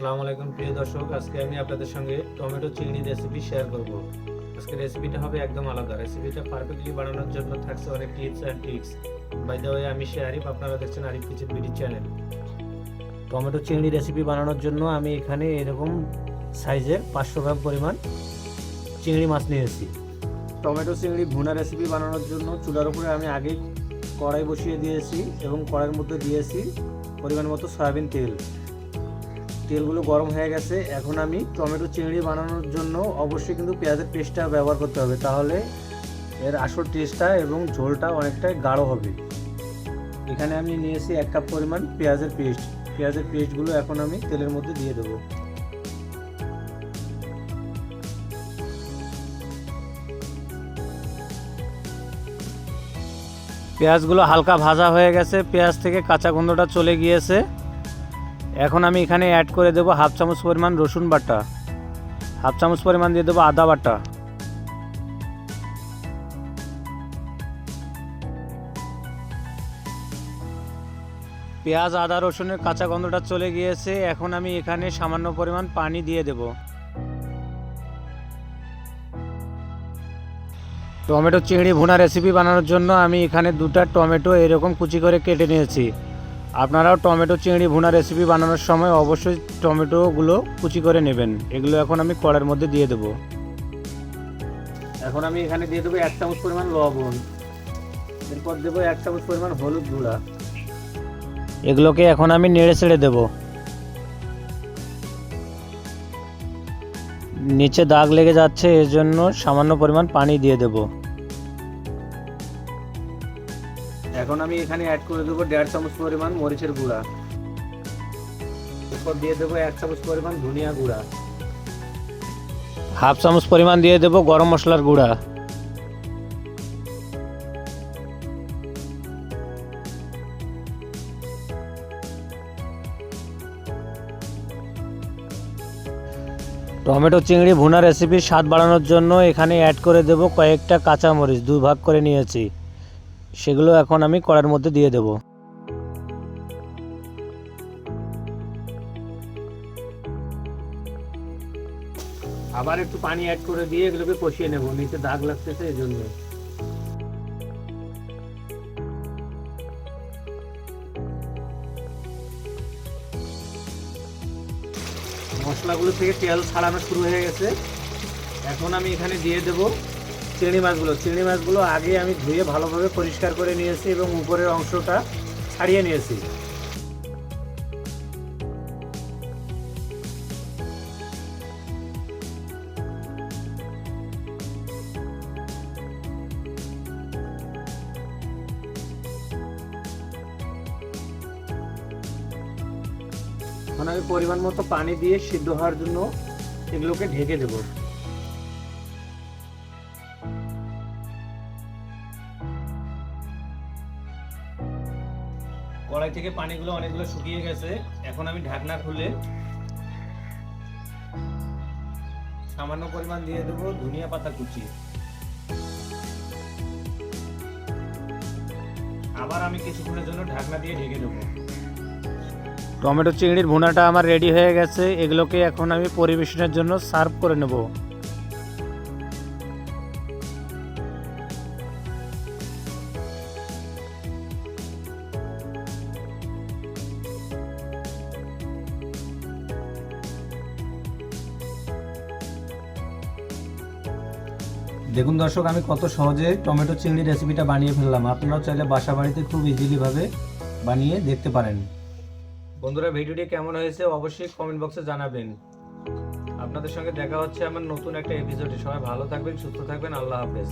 আসসালামু আলাইকুম, প্রিয় দর্শক। আজকে আমি আপনাদের সঙ্গে টমেটো চিংড়ি রেসিপি শেয়ার করব। আজকে রেসিপিটা হবে একদম আলাদা। রেসিপিটা পারফেক্টলি বানানোর জন্য থাকছে অনেক tips and tricks by the way আমি সে আরিফ, আপনারা দেখছেন Arif kitchen BD channel tomato চিংড়ি রেসিপি বানানোর জন্য আমি এখানে এরকম সাইজের পাঁচশো গ্রাম পরিমাণ চিংড়ি মাছ নিয়েছি। টমেটো চিংড়ি ভুনা রেসিপি বানানোর জন্য চুলার উপরে আমি আগে কড়াই বসিয়ে দিয়েছি এবং কড়াইয়ের মধ্যে দিয়েছি পরিমাণ মতো সয়াবিন তেল। তেলগুলো গরম হয়ে গেছে, এখন আমি টমেটো চিংড়ি বানানোর জন্য অবশ্যই কিন্তু পেঁয়াজের পেস্টটা ব্যবহার করতে হবে, তাহলে এর আসল টেস্টটা এবং ঝোলটা অনেকটাই গাঢ় হবে। এখানে আমি নিয়েছি এক কাপ পরিমাণ পেঁয়াজের পেস্ট, পেঁয়াজের পেস্টগুলো এখন আমি তেলের মধ্যে দিয়ে দেবো। পেঁয়াজগুলো হালকা ভাজা হয়ে গেছে, পেঁয়াজ থেকে কাঁচা গন্ধটা চলে গিয়েছে। এখন আমি এখানে অ্যাড করে দেবো হাফ চামচ পরিমাণ রসুন বাটা। হাফ চামচ পরিমাণ দিয়ে দেবো আদা বাটা। পেঁয়াজ, আদা, রসুনের কাঁচা গন্ধটা চলে গিয়েছে, এখন আমি এখানে সামান্য পরিমাণ পানি দিয়ে দেব। টমেটো, চিংড়ি, ভুনা রেসিপি বানানোর জন্য আমি এখানে দুটা টমেটো এরকম কুচি করে কেটে নিয়েছি। আপনারাও টমেটো চিংড়ি ভুনা রেসিপি বানানোর সময় অবশ্যই টমেটোগুলো কুচি করে নেবেন। এগুলো এখন আমি কড়ার মধ্যে দিয়ে দেবো। এখন আমি এখানে দিয়ে দেবো এক চামচ পরিমাণ লবণ। এরপর দেবো এক চামচ পরিমাণ হলুদ গুঁড়া। এগুলোকে এখন আমি নেড়ে ছেড়ে দেব। নিচে দাগ লেগে যাচ্ছে এর জন্য সামান্য পরিমাণ পানি দিয়ে দেবো। এখন আমি এখানে অ্যাড করে দেবো দেড় চামচ পরিমাণ মরিচের গুঁড়া। এরপর দিয়ে দেবো এক চামচ পরিমাণ ধনিয়া গুঁড়া। হাফ চামচ পরিমাণ দিয়ে দেবো গরম মশলার গুঁড়া। টমেটো চিংড়ি ভুনা রেসিপির স্বাদ বাড়ানোর জন্য এখানে অ্যাড করে দেবো কয়েকটা কাঁচামরিচ দুই ভাগ করে নিয়েছি। সেগুলো এখন আমি কড়ার মধ্যে দিয়ে দেব। আবার একটু পানি অ্যাড করে দিয়ে এগুলোকে কষিয়ে নেব, নিচে দাগ লাগতেছে এই জন্য মশলাগুলো থেকে তেল ছাড়ানো শুরু হয়ে গেছে। এখন আমি এখানে দিয়ে দেব চিংড়ি মাছগুলো চিংড়ি মাছগুলো আগে আমি ধুয়ে ভালোভাবে পরিষ্কার করে নিয়েছি এবং উপরের অংশটা ছাড়িয়ে নিয়েছি। এখন আমি পরিমাণ মতো পানি দিয়ে সিদ্ধ হওয়ার জন্য এগুলোকে ঢেকে দেবো। কড়াই থেকে পানিগুলো অনেকগুলো শুকিয়ে গেছে। এখন আমি ঢাকনা খুলে সামান্য পরিমাণ দিয়ে দেবো ধনিয়া পাতা কুচি। আবার আমি কিছুক্ষণের জন্য ঢাকনা দিয়ে ঢেকে দেবো। টমেটো চিংড়ির ভুনাটা আমার রেডি হয়ে গেছে। এগুলোকে এখন আমি পরিবেশনের জন্য সার্ভ করে নেব। দেখুন দর্শক, আমি কত সহজে টমেটো চিংড়ি রেসিপিটা বানিয়ে ফেললাম। আপনারাও চাইলে বাসা বাড়িতে খুব ইজিলিভাবে বানিয়ে দেখতে পারেন। বন্ধুরা, ভিডিওটি কেমন হয়েছে অবশ্যই কমেন্ট বক্সে জানাবেন। আপনাদের সঙ্গে দেখা হচ্ছে আমার নতুন একটা এপিসোডে সবাই ভালো থাকবেন, সুস্থ থাকবেন, আল্লাহ হাফেজ।